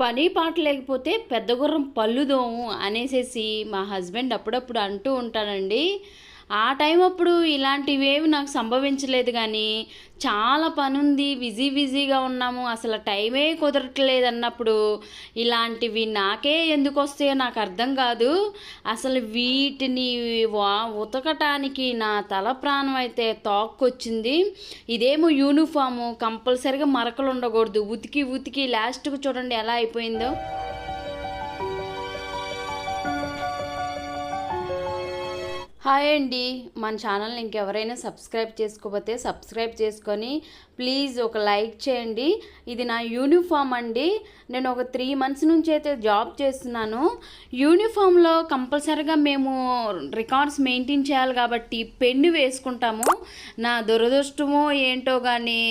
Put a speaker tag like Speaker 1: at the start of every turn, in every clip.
Speaker 1: పని పాట లేకపోతే పెద్ద గుర్రం పళ్ళుదోము అనేసేసి మా హస్బెండ్ అప్పుడప్పుడు అంటూ ఉంటానండి. ఆ టైం అప్పుడు ఇలాంటివేవి నాకు సంభవించలేదు కానీ చాలా పని ఉంది బిజీ బిజీగా ఉన్నాము. అసలు టైమే కుదరట్లేదు అన్నప్పుడు ఇలాంటివి నాకే ఎందుకు వస్తాయో నాకు అర్థం కాదు. అసలు వీటిని వా ఉతకటానికి నా తల ప్రాణం అయితే తోక్కొచ్చింది. ఇదేమో యూనిఫాము కంపల్సరిగా మరకలు ఉండకూడదు ఉతికి ఉతికి లాస్ట్కు చూడండి ఎలా అయిపోయిందో. హాయ్ అండి. మన ఛానల్ని ఇంకెవరైనా సబ్స్క్రైబ్ చేసుకోకపోతే సబ్స్క్రైబ్ చేసుకొని ప్లీజ్ ఒక లైక్ చేయండి. ఇది నా యూనిఫామ్ అండి. నేను ఒక త్రీ మంత్స్ నుంచి అయితే జాబ్ చేస్తున్నాను. యూనిఫామ్లో కంపల్సరీగా మేము రికార్డ్స్ మెయింటైన్ చేయాలి కాబట్టి పెన్ను వేసుకుంటాము. నా దురదృష్టమో ఏంటో కానీ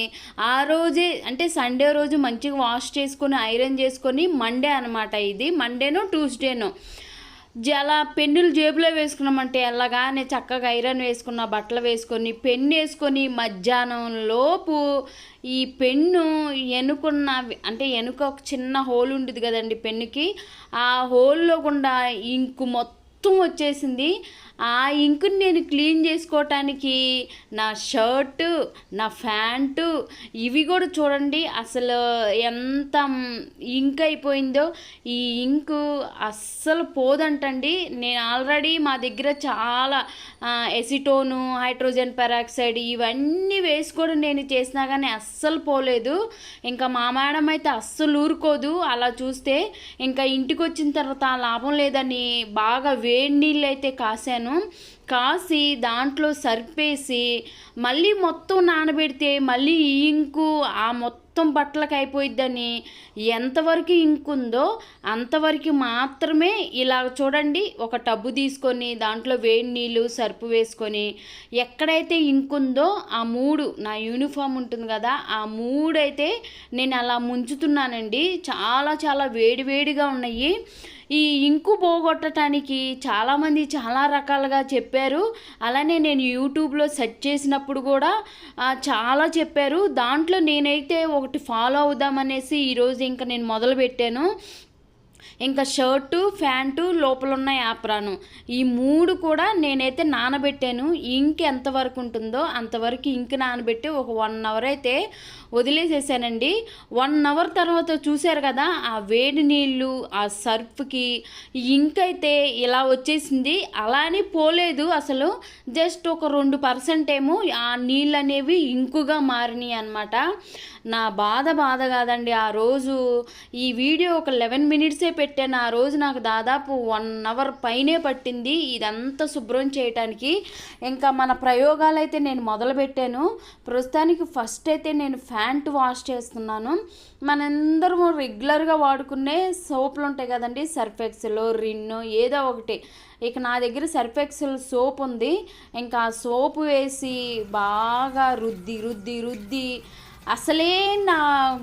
Speaker 1: ఆ రోజే అంటే సండే రోజు మంచిగా వాష్ చేసుకొని ఐరన్ చేసుకొని మండే అనమాట ఇది. మండేనో ట్యూస్డేనో. జలా పెన్నులు జేబులో వేసుకున్నామంటే ఎలాగానే చక్కగా ఐరన్ వేసుకున్న బట్టలు వేసుకొని పెన్ను వేసుకొని మధ్యాహ్నం లోపు ఈ పెన్ను ఎనుకున్న అంటే ఎనుక ఒక చిన్న హోల్ ఉండేది కదండి పెన్నుకి. ఆ హోల్లో గుండా ఇంకు మొత్తం వచ్చేసింది. ఆ ఇంకుని నేను క్లీన్ చేసుకోవటానికి నా షర్టు నా ప్యాంటు ఇవి కూడా చూడండి. అసలు ఎంత ఇంక్ అయిపోయిందో. ఈ ఇంకు అస్సలు పోదంటండి. నేను ఆల్రెడీ మా దగ్గర చాలా ఎసిటోను హైడ్రోజన్ పెరాక్సైడ్ ఇవన్నీ వేసుకోవడం నేను చేసినా కానీ అస్సలు పోలేదు. ఇంకా మా మేడం అయితే అస్సలు ఊరుకోదు. అలా చూస్తే ఇంకా ఇంటికి వచ్చిన తర్వాత లాభం లేదని బాగా వేడి నీళ్ళు అయితే కాసాను కాసి దాంట్లో సర్పేసి మళ్ళీ మొత్తం నానబెడితే మళ్ళీ ఈ ఇంకు ఆ మొత్తం బట్టలకు అయిపోయిద్దని ఎంతవరకు ఇంకు ఉందో అంతవరకు మాత్రమే ఇలా చూడండి. ఒక టబ్బు తీసుకొని దాంట్లో వేడి నీళ్ళు సర్పు వేసుకొని ఎక్కడైతే ఇంకు ఉందో ఆ మూడు నా యూనిఫామ్ ఉంటుంది కదా ఆ మూడైతే నేను అలా ముంచుతున్నానండి. చాలా చాలా వేడి వేడిగా ఉన్నాయి. ఈ ఇంకు పోగొట్టడానికి చాలామంది చాలా రకాలుగా చెప్పారు. అలానే నేను యూట్యూబ్లో సెర్చ్ చేసినప్పుడు కూడా చాలా చెప్పారు. దాంట్లో నేనైతే ఒకటి ఫాలో అవుదామనేసి ఈరోజు ఇంకా నేను మొదలుపెట్టాను. ఇంకా షర్టు ప్యాంటు లోపల ఉన్న యాప్రాను. ఈ మూడు కూడా నేనైతే నానబెట్టాను. ఇంక్ ఎంతవరకు ఉంటుందో అంతవరకు ఇంక్ నానబెట్టి ఒక వన్ అవర్ అయితే వదిలేసేసానండి. వన్ అవర్ తర్వాత చూశారు కదా ఆ వేడి నీళ్ళు ఆ సర్ఫ్కి ఇంక్ అయితే ఇలా వచ్చేసింది. అలానే పోలేదు అసలు. జస్ట్ ఒక రెండు పర్సెంట్ ఏమో ఆ నీళ్ళు అనేవి ఇంకుగా మారినాయి అనమాట నా బాధ బాధ కాదండి. ఆ రోజు ఈ వీడియో ఒక లెవెన్ మినిట్సే పెట్టాను. ఆ రోజు నాకు దాదాపు వన్ అవర్ పైనే పట్టింది ఇదంతా శుభ్రం చేయటానికి. ఇంకా మన ప్రయోగాలు అయితే నేను మొదలుపెట్టాను. ప్రస్తుతానికి ఫస్ట్ అయితే నేను ఫ్యాంట్ వాష్ చేస్తున్నాను. మనందరము రెగ్యులర్గా వాడుకునే సోపులు ఉంటాయి కదండి. సర్ఫెక్స్లో రిన్ను ఏదో ఒకటి. ఇక నా దగ్గర సర్ఫెక్సల్ సోప్ ఉంది. ఇంకా సోపు వేసి బాగా రుద్ది రుద్ది రుద్ది అసలే నా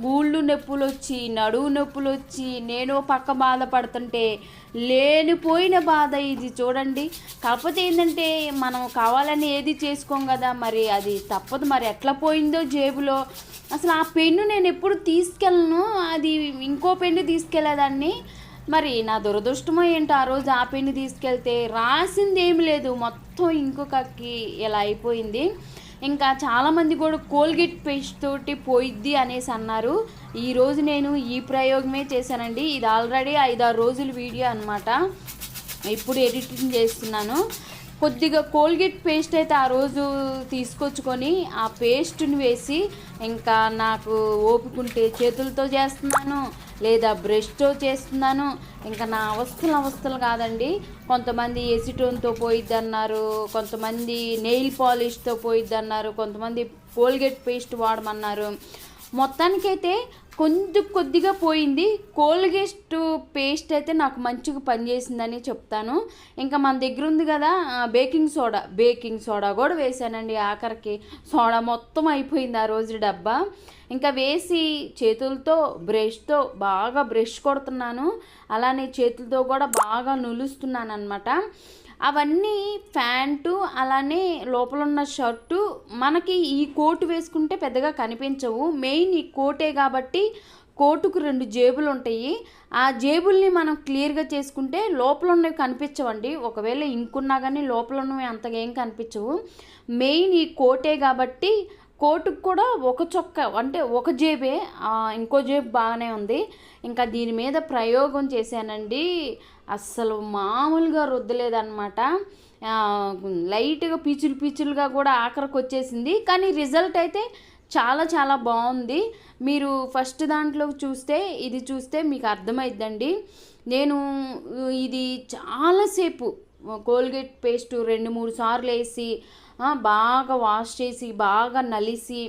Speaker 1: గూళ్ళు నొప్పులు వచ్చి నడువు నొప్పులు వచ్చి నేను పక్క బాధపడుతుంటే లేనిపోయిన బాధ ఇది చూడండి. కాకపోతే ఏంటంటే మనం కావాలని ఏది చేసుకోం కదా మరి అది తప్పదు. మరి ఎట్లా పోయిందో జేబులో? అసలు ఆ పెన్ను నేను ఎప్పుడు తీసుకెళ్ళను? అది ఇంకో పెన్ను తీసుకెళ్ళేదాన్ని మరి నా దురదృష్టమో ఏంటో ఆ రోజు ఆ పెన్ను తీసుకెళ్తే రాసింది ఏమి లేదు. మొత్తం ఇంకొకకి ఇలా అయిపోయింది. ఇంకా చాలామంది కూడా కోల్గేట్ పేస్ట్ తోటి పోయిద్ది అనేసి అన్నారు. ఈరోజు నేను ఈ ప్రయోగమే చేశానండి. ఇది ఆల్రెడీ ఐదారు రోజుల వీడియో అనమాట ఇప్పుడు ఎడిటింగ్ చేస్తున్నాను. కొద్దిగా కోల్గేట్ పేస్ట్ అయితే ఆ రోజు తీసుకొచ్చుకొని ఆ పేస్ట్ని వేసి ఇంకా నాకు ఓపుకుంటే చేతులతో చేస్తున్నాను. లేదా బ్రష్తో చేస్తున్నాను. ఇంకా నా అవస్థలు అవస్థలు కాదండి. కొంతమంది ఎసిటోన్తో పోయిద్ది అన్నారు కొంతమంది నెయిల్ పాలిష్తో పోయిద్ది అన్నారు కొంతమంది కోల్గేట్ పేస్ట్ వాడమన్నారు. మొత్తానికైతే కొంచెం కొద్దిగా పోయింది. కోల్గేట్ పేస్ట్ అయితే నాకు మంచిగా పనిచేసిందని చెప్తాను. ఇంకా మన దగ్గర ఉంది కదా బేకింగ్ సోడా. బేకింగ్ సోడా కూడా వేసానండి ఆఖరికి. సోడా మొత్తం అయిపోయింది ఆ రోజు డబ్బా. ఇంకా వేసి చేతులతో బ్రష్తో బాగా బ్రష్ కొడుతున్నాను. అలానే చేతులతో కూడా బాగా నులుస్తున్నాను అనమాట అవన్నీ ప్యాంటు అలానే లోపల ఉన్న షర్టు మనకి ఈ కోటు వేసుకుంటే పెద్దగా కనిపించవు. మెయిన్ ఈ కోటే కాబట్టి కోటుకు రెండు జేబులు ఉంటాయి ఆ జేబుల్ని మనం క్లియర్గా చేసుకుంటే లోపల ఉన్నవి కనిపించవండి. ఒకవేళ ఇంకున్నా కానీ లోపల ఉన్నవి అంతగా ఏం కనిపించవు. మెయిన్ ఈ కోటే కాబట్టి కోటుకు కూడా ఒక చొక్క అంటే ఒక జేబే ఇంకో జేబు బాగానే ఉంది. ఇంకా దీని మీద ప్రయోగం చేశానండి. అస్సలు మామూలుగా రుద్దలేదన్నమాట. లైట్గా పీచులు పీచులుగా కూడా ఆఖరికి వచ్చేసింది. కానీ రిజల్ట్ అయితే చాలా చాలా బాగుంది. మీరు ఫస్ట్ దాంట్లో చూస్తే ఇది చూస్తే మీకు అర్థమైద్దండి. నేను ఇది చాలాసేపు కోల్గేట్ పేస్ట్ రెండు మూడు సార్లు వేసి బాగా వాష్ చేసి బాగా నలిసి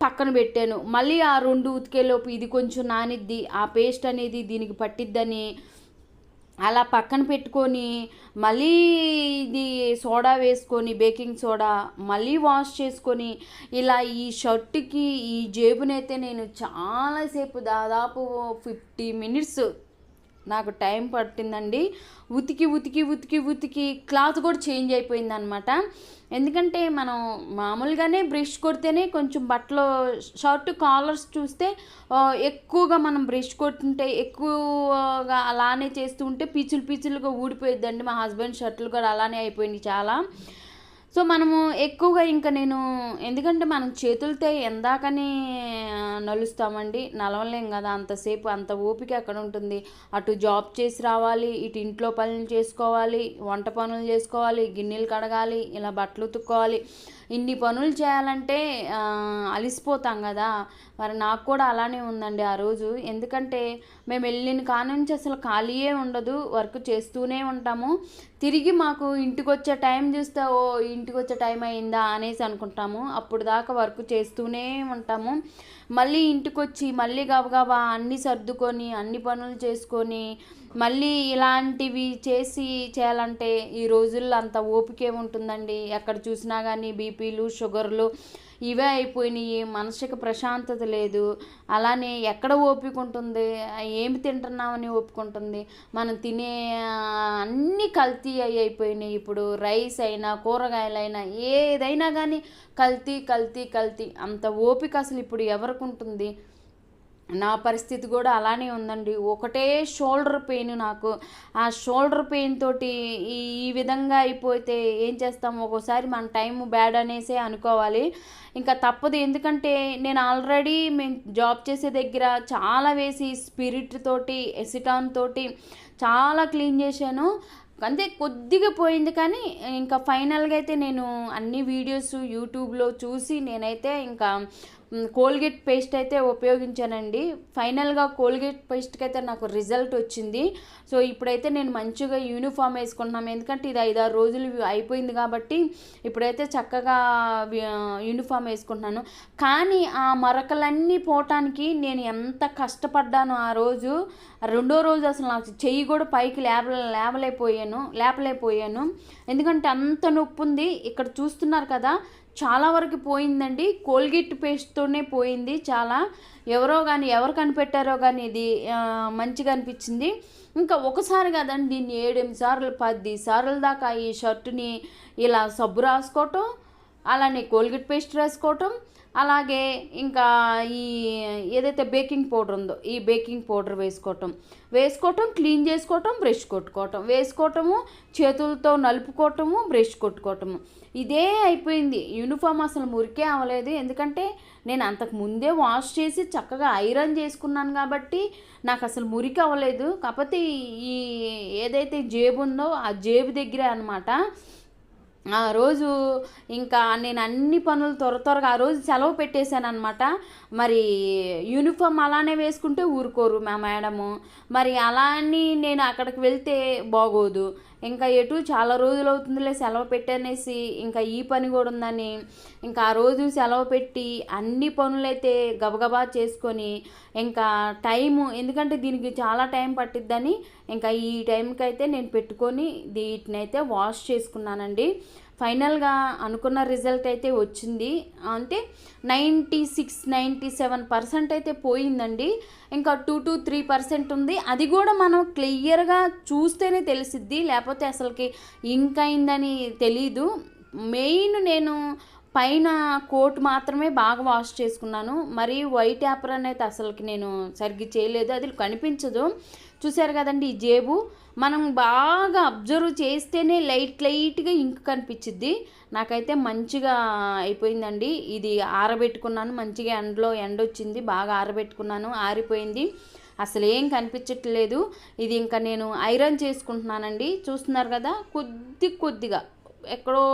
Speaker 1: పక్కన పెట్టాను. మళ్ళీ ఆ రెండు ఉతికేలోపు ఇది కొంచెం నానిద్ది. ఆ పేస్ట్ అనేది దీనికి పట్టిద్దని అలా పక్కన పెట్టుకొని మళ్ళీ ఇది సోడా వేసుకొని బేకింగ్ సోడా మళ్ళీ వాష్ చేసుకొని ఇలా ఈ షర్ట్కి ఈ జేబునైతే నేను చాలాసేపు దాదాపు ఫిఫ్టీ మినిట్స్ నాకు టైం పట్టిందండి. ఉతికి ఉతికి ఉతికి ఉతికి క్లాత్ కూడా చేంజ్ అయిపోయింది అనమాట ఎందుకంటే మనం మామూలుగానే బ్రష్ కొడితేనే కొంచెం బట్టలు షర్ట్ కాలర్స్ చూస్తే ఎక్కువగా మనం బ్రష్ కొట్టుంటే ఎక్కువగా అలానే చేస్తూ ఉంటే పీచులు పీచులుగా ఊడిపోయిద్దండి. మా హస్బెండ్ షర్ట్లు కూడా అలానే అయిపోయింది చాలా. సో మనము ఎక్కువగా ఇంకా నేను ఎందుకంటే మనం చేతులతో ఎందాకని నలుస్తామండి. నలవలేం కదా అంతసేపు అంత ఓపిక ఎక్కడ ఉంటుంది? అటు జాబ్ చేసి రావాలి ఇటు ఇంట్లో పనులు చేసుకోవాలి వంట పనులు చేసుకోవాలి గిన్నెలు కడగాలి ఇలా బట్టలు ఉతుక్కోవాలి. ఇన్ని పనులు చేయాలంటే అలిసిపోతాం కదా. మరి నాకు కూడా అలానే ఉందండి ఆ రోజు. ఎందుకంటే మేము వెళ్ళిన కానుంచి అసలు ఖాళీయే ఉండదు వర్క్ చేస్తూనే ఉంటాము. తిరిగి మాకు ఇంటికి వచ్చే టైం చూస్తే ఓ ఇంటికి వచ్చే టైం అయిందా అనేసి అనుకుంటాము. అప్పుడు దాకా వర్క్ చేస్తూనే ఉంటాము. మళ్ళీ ఇంటికి వచ్చి మళ్ళీ గబగబా అన్నీ సర్దుకొని అన్ని పనులు చేసుకొని మళ్ళీ ఇలాంటివి చేసి చేయాలంటే ఈ రోజుల్లో అంత ఓపిక ఉంటుందండి. ఎక్కడ చూసినా కానీ బీపీలు షుగర్లు ఇవే అయిపోయినాయి మనసుకి ప్రశాంతత లేదు అలానే ఎక్కడ ఓపిక ఉంటుంది ఏమి తింటున్నామని ఒప్పుకుంటుంది మనం తినే అన్నీ కల్తీ అయి అయిపోయినాయి ఇప్పుడు రైస్ అయినా కూరగాయలైనా ఏదైనా కానీ కల్తీ కల్తీ కల్తీ అంత ఓపిక అసలు ఇప్పుడు ఎవరికి ఉంటుంది? నా పరిస్థితి కూడా అలానే ఉందండి. ఒకటే షోల్డర్ పెయిన్ నాకు. ఆ షోల్డర్ పెయిన్ తోటి ఈ విధంగా అయిపోతే ఏం చేస్తాం? ఒక్కోసారి మన టైం బ్యాడ్ అనేసే అనుకోవాలి. ఇంకా తప్పదు. ఎందుకంటే నేను ఆల్రెడీ మేము జాబ్ చేసే దగ్గర చాలా వేసి స్పిరిట్ తోటి ఎసిటాన్ తోటి చాలా క్లీన్ చేశాను. అంతే కొద్దిగా పోయింది కానీ ఇంకా ఫైనల్గా అయితే నేను అన్ని వీడియోస్ యూట్యూబ్లో చూసి నేనైతే ఇంకా కోల్గేట్ పేస్ట్ అయితే ఉపయోగించానండి. ఫైనల్గా కోల్గేట్ పేస్ట్కి అయితే నాకు రిజల్ట్ వచ్చింది. సో ఇప్పుడైతే నేను మంచిగా యూనిఫామ్ వేసుకుంటున్నాను. ఎందుకంటే ఇది ఐదారు రోజులు అయిపోయింది కాబట్టి ఇప్పుడైతే చక్కగా యూనిఫామ్ వేసుకుంటున్నాను. కానీ ఆ మరకలన్నీ పోవటానికి నేను ఎంత కష్టపడ్డాను ఆ రోజు రెండో రోజు అసలు నాకు చెయ్యి కూడా పైకి లేప లేవలేకపోయాను లేపలేకపోయాను. ఎందుకంటే అంత నొప్పి ఉంది. ఇక్కడ చూస్తున్నారు కదా చాలా వరకు పోయిందండి. కోల్గేట్ పేస్ట్తోనే పోయింది చాలా. ఎవరో కానీ ఎవరు కనిపెట్టారో కానీ ఇది మంచిగా అనిపించింది. ఇంకా ఒకసారి కదండి దీన్ని ఏడెనిమిది సార్లు పది సార్లు దాకా ఈ షర్టుని ఇలా సబ్బు రాసుకోవటం అలానే కోల్గేట్ పేస్ట్ రాసుకోవటం అలాగే ఇంకా ఈ ఏదైతే బేకింగ్ పౌడర్ ఉందో ఈ బేకింగ్ పౌడర్ వేసుకోవటం. వేసుకోవటం క్లీన్ చేసుకోవటం బ్రష్ కొట్టుకోవటం. వేసుకోవటము చేతులతో నలుపుకోవటము బ్రష్ కొట్టుకోవటము. ఇదే అయిపోయింది. యూనిఫామ్ అసలు మురికే అవ్వలేదు. ఎందుకంటే నేను అంతకు ముందే వాష్ చేసి చక్కగా ఐరన్ చేసుకున్నాను కాబట్టి నాకు అసలు మురికి అవ్వలేదు. కాకపోతే ఈ ఏదైతే జేబు ఉందో ఆ జేబు దగ్గరే అనమాట ఆ రోజు ఇంకా నేను అన్ని పనులు త్వర త్వరగా ఆ రోజు సెలవు పెట్టేశాను అనమాట మరి యూనిఫామ్ అలానే వేసుకుంటే ఊరుకోరు మా మేడము. మరి అలా అని నేను అక్కడికి వెళ్తే బాగోదు. ఇంకా ఎటు చాలా రోజులు అవుతుందిలే సెలవు పెట్టనేసి ఇంకా ఈ పని కూడా ఉందని ఇంకా ఆ రోజు సెలవు పెట్టి అన్ని పనులైతే గబగబా చేసుకొని ఇంకా టైము ఎందుకంటే దీనికి చాలా టైం పట్టిద్దని ఇంకా ఈ టైంకి అయితే నేను పెట్టుకొని వీటినైతే అయితే వాష్ చేసుకున్నానండి. ఫైనల్గా అనుకున్న రిజల్ట్ అయితే వచ్చింది. అంటే ninety six ninety seven percent అయితే పోయిందండి. ఇంకా టూ టు త్రీ పర్సెంట్ ఉంది. అది కూడా మనం క్లియర్గా చూస్తేనే తెలిసిద్ది. లేకపోతే అసలుకి ఇంక్ అయిందని తెలీదు. మెయిన్ నేను పైన కోట్ మాత్రమే బాగా వాష్ చేసుకున్నాను. మరి వైట్ యాపర్ అనేది అసలుకి నేను సరిగ్గా చేయలేదు. అది కనిపించదు. చూసారు కదండి ఈ జేబు. మనం బాగా అబ్జర్వ్ చేస్తేనే లైట్ లైట్గా ఇంక్ కనిపించిద్ది నాకైతే మంచిగా అయిపోయిందండి. ఇది ఆరబెట్టుకున్నాను. మంచిగా ఎండలో ఎండ వచ్చింది బాగా ఆరబెట్టుకున్నాను. ఆరిపోయింది. అసలు ఏం కనిపించట్లేదు. ఇది ఇంకా నేను ఐరన్ చేసుకుంటున్నానండి. చూస్తున్నారు కదా? కొద్ది కొద్దిగా. ఎక్కడో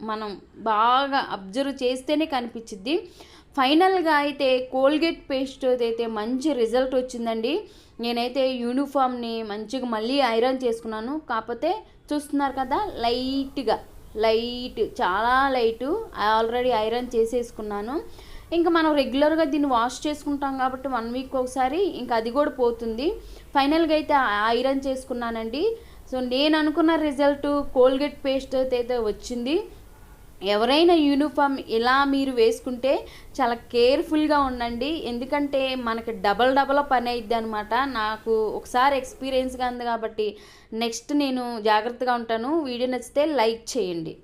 Speaker 1: మనం బాగా అబ్జర్వ్ చేస్తేనే కనిపించిద్ది. ఫైనల్గా అయితే కోల్గేట్ పేస్ట్ అయితే మంచి రిజల్ట్ వచ్చిందండి. నేనైతే యూనిఫామ్ని మంచిగా మళ్ళీ ఐరన్ చేసుకున్నాను. కాకపోతే చూస్తున్నారు కదా లైట్గా లైట్ చాలా లైటు ఆల్రెడీ ఐరన్ చేసేసుకున్నాను. ఇంకా మనం రెగ్యులర్గా దీన్ని వాష్ చేసుకుంటాం కాబట్టి వన్ వీక్ ఒకసారి ఇంకా అది కూడా పోతుంది. ఫైనల్గా అయితే ఐరన్ చేసుకున్నానండి. సో నేను అనుకున్న రిజల్ట్ కోల్గేట్ పేస్ట్ అయితే వచ్చింది. ఎవరైనా యూనిఫామ్ ఇలా మీరు వేసుకుంటే చాలా కేర్ఫుల్గా ఉండండి. ఎందుకంటే మనకి డబల్ డబల్ పని అయిద్ది అనమాట నాకు ఒకసారి ఎక్స్పీరియన్స్గా ఉంది కాబట్టి నెక్స్ట్ నేను జాగ్రత్తగా ఉంటాను. వీడియో నచ్చితే లైక్ చేయండి.